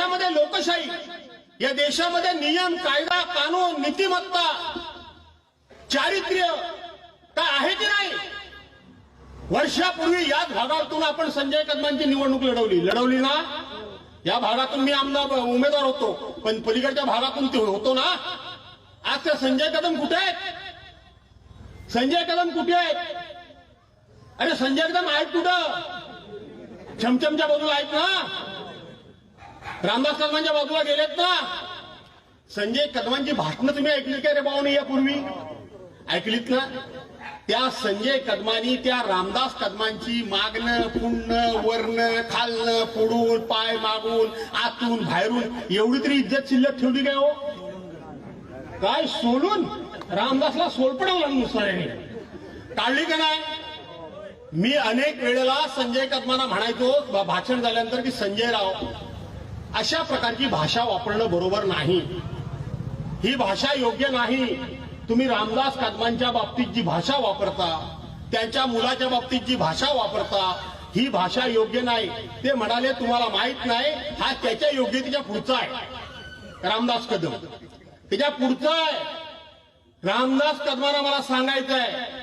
देशामध्ये लोकशाही या देशामध्ये नियम कायदा कानून नीतिमत्ता चारित्र्य काय आहे की नाही? वर्षापूर्वी याच भागातून आपण संजय कदमांची निवडणूक लढवली. लढवली ना? या भागातून मी आमदार उमेदवार होतो. पण पलीकडच्या भागातून ते होतो ना? आज त्या संजय कदम कुठे आहेत? संजय कदम कुठे आहेत? अरे संजय कदम आहेत कुठं? छमछमच्या बाजूला आहेत ना? रामदास कदमांच्या बाजूला गेलेत ना? संजय कदमांची भाषणं तुम्ही ऐकली का रे भाऊनी यापूर्वी? ऐकलीत ना? त्या संजय कदमानी त्या रामदास कदमांची मागणं पुणं वर्ण खालणं पुढून पाय मागून आतून बाहेरून एवढी तरी इज्जत शिल्लक ठेवली काय हो? काय सोलून रामदासला सोलपडवलं नुसतं? काढली का नाही? मी अनेक वेळेला संजय कदमांना म्हणायचो भाषण झाल्यानंतर की संजय राव अशा प्रकारची भाषा वापरणं बरोबर नाही. ही भाषा योग्य नाही. तुम्ही रामदास कदमांच्या बाबतीत जी भाषा वापरता त्यांच्या मुलाच्या बाबतीत जी भाषा वापरता ही भाषा योग्य नाही. ते म्हणाले तुम्हाला माहीत नाही हा त्याच्या योग्यतेच्या पुढचा आहे. रामदास कदम. त्याच्या पुढचा आहे. रामदास कदमांना मला सांगायचं आहे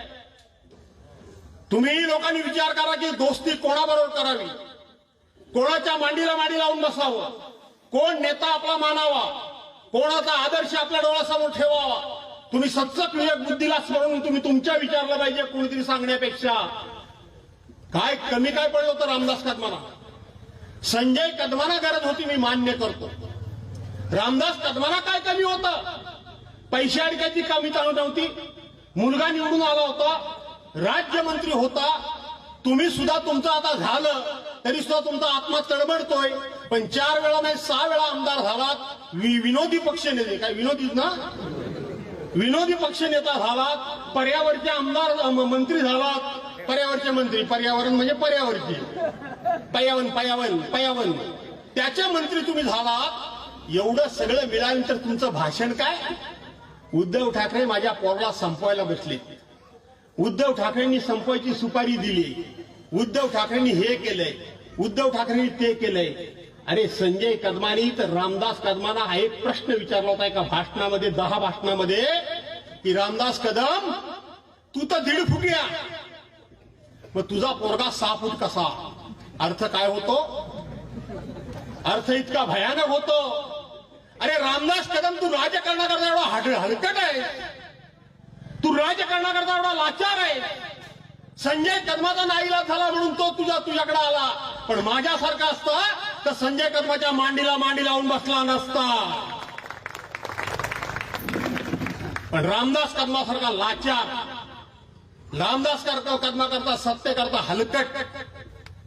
तुम्ही लोकांनी विचार करा की दोस्ती कोणाबरोबर करावी? कोणाच्या मांडीला मांडी लावून बसावं? कोण नेता आपला मानावा? कोणाचा आदर्श आपल्या डोळ्यासमोर ठेवावा? तुम्ही सत्सक विवेक बुद्धीला स्मरून तुम्ही तुमच्या विचारलं पाहिजे कोणीतरी सांगण्यापेक्षा. काय कमी काय पडलं होतं रामदास कदमाना संजय कदमाना गरज होती मी मान्य करतो. रामदास कदमाना काय कमी होतं? पैसे अडक्याची कमी चालू नव्हती. मुलगा निवडून आला होता. राज्यमंत्री होता. तुम्ही सुद्धा तुमचं आता झालं. तरी सुद्धा तुमचा आत्मा तडबडतोय पण चार वेळा नाही सहा वेळा आमदार झालात. वि- विनोदी पक्ष नेते. काय विनोदीच ना? विनोदी पक्ष नेता झालात. पर्यावरचे आमदार मंत्री झालात. पर्यावरचे मंत्री. पर्यावरण म्हणजे पर्यावरची. पयावन पयावन पयावन त्याचे मंत्री तुम्ही झालात. एवढं सगळं मिळाल्यानंतर तुमचं भाषण काय? उद्धव ठाकरे माझ्या पोरला संपवायला बसले. उद्धव ठाकरेंनी संपवायची सुपारी दिली. उद्धव ठाकरेंनी हे केलंय. उद्धव ठाकरेंनी ते केलंय. अरे संजय कदमानी तर रामदास कदमाना हा एक प्रश्न विचारला होता एका भाषणामध्ये दहा भाषणामध्ये की रामदास कदम तू तर दीड फुटिया मग तुझा पोरगा सहा फूट कसा? अर्थ काय होतो? अर्थ इतका भयानक होतो. अरे रामदास कदम तू राजकारणाकरता एवढा हड हलकट आहे. तू राजकारणाकरता एवढा लाचार आहे. संजय कदमाचा नाईला झाला म्हणून तो तुझा तुझ्याकडे आला. पण माझ्यासारखा असता तर संजय कदमाच्या मांडीला मांडी लावून बसला नसता. पण रामदास कदमासारखा लाचार. रामदास करता कदमा करता सत्य करता हलकट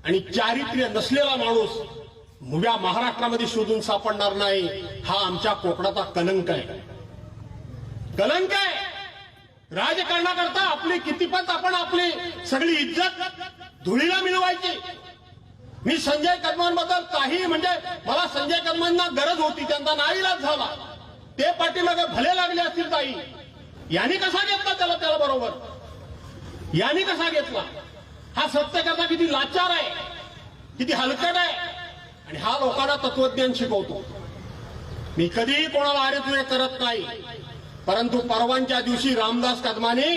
आणि चारित्र्य नसलेला माणूस मुव्या महाराष्ट्रामध्ये शोधून सापडणार नाही. हा आमच्या कोकणाचा कलंक आहे. कलंक आहे. राजकारणाकरता आपली कितीपत आपण आपली सगळी इज्जत धुळीला मिळवायची. मी संजय कदमांबद्दल काही म्हणजे मला संजय कदमांना गरज होती त्यांचा नाईलाज झाला. ते पाठीमागे भले लागले असतील ताई. यांनी कसा घेतला त्याला त्याला बरोबर? यांनी कसा घेतला? हा सत्य करता किती लाचार आहे किती हलकट आहे आणि हा लोकांना तत्वज्ञान शिकवतो. मी कधीही कोणाला अरे करत नाही. परंतु परवांच्या दिवशी रामदास कदमाने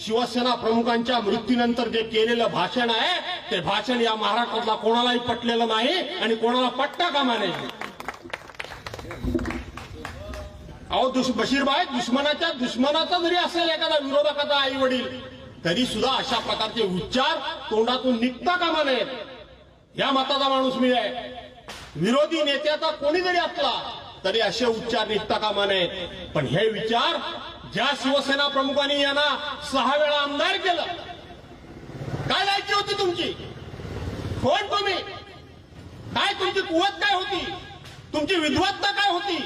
शिवसेना प्रमुखांच्या मृत्यूनंतर जे केलेलं भाषण आहे ते भाषण या महाराष्ट्रातला कोणालाही पटलेलं नाही आणि कोणाला पटता कामा नाही अहो दुस बशीरबाई दुश्मनाच्या दुश्मनाचा जरी असेल एखादा विरोधकाचा आई वडील तरी सुद्धा अशा प्रकारचे उच्चार तोंडातून निघता कामा नयेत. या मताचा माणूस मी आहे. विरोधी नेत्याचा कोणी जरी असला तरी असे उच्चार निघता कामा नयेत पण हे विचार ज्या शिवसेना प्रमुखांनी यांना सहा वेळा आमदार केलं काय लायकी होती तुमची? कोण तुम्ही? काय तुमची कुवत काय होती? तुमची विद्वत्ता काय होती?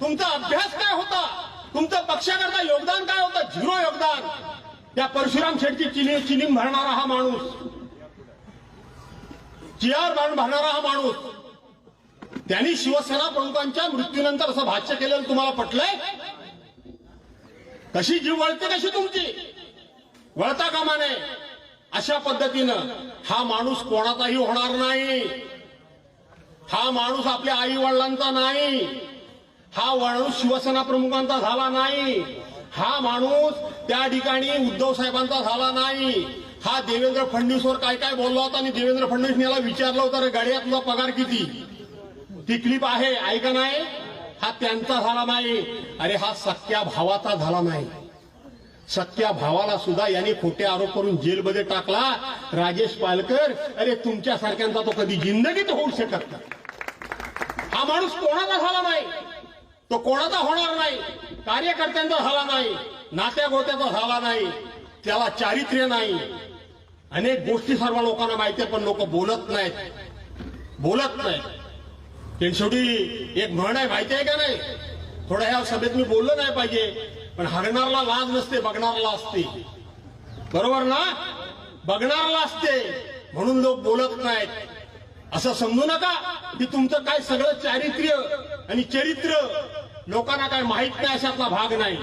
तुमचा अभ्यास काय होता? तुमचं पक्षाकरता योगदान काय होतं? झिरो योगदान. त्या परशुराम शेटची चिनी चिनीम भरणारा हा माणूस. चियार बांध भरणारा हा माणूस. त्यांनी शिवसेना प्रमुखांच्या मृत्यूनंतर असं भाष्य केलेलं तुम्हाला पटलंय? कशी जीव वळते कशी तुमची? वळता कामा नये अशा पद्धतीनं हा माणूस कोणाचाही होणार नाही. हा माणूस आपल्या आई वडिलांचा नाही. हा माणूस शिवसेना प्रमुखांचा झाला नाही. हा माणूस त्या ठिकाणी उद्धव साहेबांचा झाला नाही. हा देवेंद्र फडणवीसवर काय काय बोलला होता आणि देवेंद्र फडणवीस याला विचारलं होतं रे गाड्या तुझा पगार किती? ती क्लिप आहे ऐका नाही? हा त्यांचा झाला नाही. अरे हा सख्या भावाचा झाला नाही. सख्या भावाला सुद्धा यांनी खोटे आरोप करून जेलमध्ये टाकला. राजेश पालकर अरे तुमच्या सारख्यांचा तो कधी जिंदगीत होऊ शकत नाही. हा माणूस कोणाचा झाला नाही? तो कोणाचा होणार नाही? कार्यकर्त्यांचा झाला नाही. नात्या गोत्याचा झाला नाही. त्याला चारित्र्य नाही. अनेक गोष्टी सर्व लोकांना माहिती आहे पण लोक बोलत नाहीत. बोलत नाहीत. ते शेवटी एक म्हण आहे माहिती आहे का नाही थोड्या ह्या सभेत मी बोललो नाही पाहिजे पण हरणारला लाज नसते बघणारला असते बरोबर ना बघणारला असते म्हणून लोक बोलत नाहीत असं समजू नका की तुमचं काय सगळं चारित्र्य आणि चरित्र लोकांना काय माहीत नाही अशातला भाग नाही